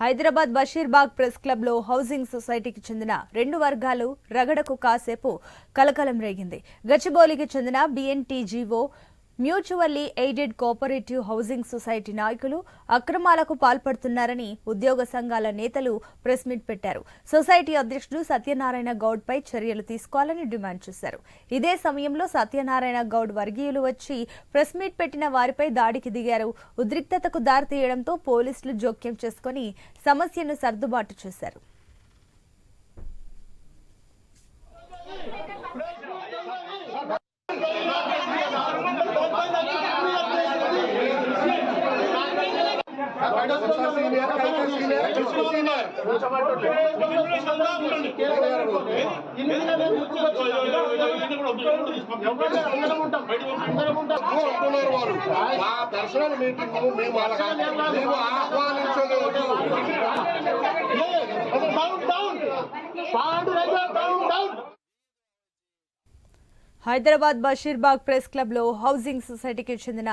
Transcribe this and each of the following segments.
Hyderabad Basheerbagh press క్లబ్లో housing సొసైటీకి చెందిన రెండు వర్గాలు రగడకు కాసేపు కలకలం రేగింది. గచ్చిబౌలికి చెందిన BNTGO mutually aided cooperative housing society నాయకులు అక్రమాలకు పాల్పడుతున్నారని ఉద్యోగ సంఘాల నేతలు ప్రెస్ మీట్ పెట్టారు. సొసైటీ అధ్యక్షుడు సత్యనారాయణ గౌడ్ పై చర్యలు తీసుకోవాలని డిమాండ్ చేశారు. ఇదే సమయంలో సత్యనారాయణ గౌడ్ వర్గీయులు వచ్చి ప్రెస్ మీట్ పెట్టిన వారిపై దాడికి దిగారు. ఉద్రిక్తతకు దారితీయడంతో పోలీసులు జోక్యం చేసుకుని సమస్యను సర్దుబాటు చేశారు. అంటున్నారు వాళ్ళు మా పర్సనల్ మీటింగ్ మేము వాళ్ళగా మేము ఆహ్వానించలేదు. హైదరాబాద్ బషీర్బాగ్ ప్రెస్ క్లబ్లో హౌసింగ్ సొసైటీకి చెందిన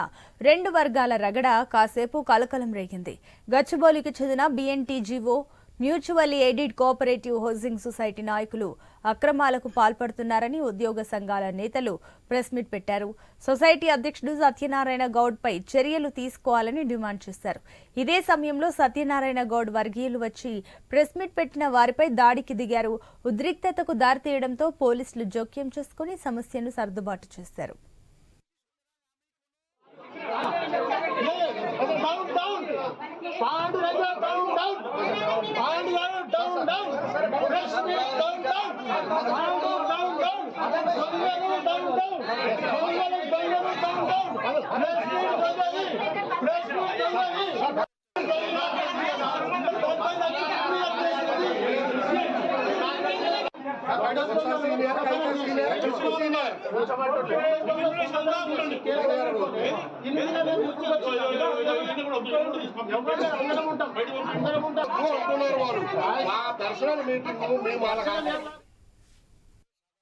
రెండు వర్గాల రగడ కాసేపు కలకలం రేగింది. గచ్చిబౌలికి చెందిన BNTGO mutual aided cooperative housing society నాయకులు అక్రమాలకు పాల్పడుతున్నారని ఉద్యోగ సంఘాల నేతలు ప్రెస్ మీట్ పెట్టారు. సొసైటీ అధ్యక్షుడు సత్యనారాయణ గౌడ్పై చర్యలు తీసుకోవాలని డిమాండ్ చేశారు. ఇదే సమయంలో సత్యనారాయణ గౌడ్ వర్గీయులు వచ్చి ప్రెస్ మీట్ పెట్టిన వారిపై దాడికి దిగారు. ఉద్రిక్తతకు దారితీయడంతో పోలీసులు జోక్యం చేసుకుని సమస్యను సర్దుబాటు చేశారు. గారు down down press meet down down Pandu down down దొంగలు డౌన్ డౌన్ దొంగలు దొంగలు down down press meet దొంగలి press meet దొంగలి అంటున్నారు వాళ్ళు. మా మీటింగ్ మేము వాళ్ళగా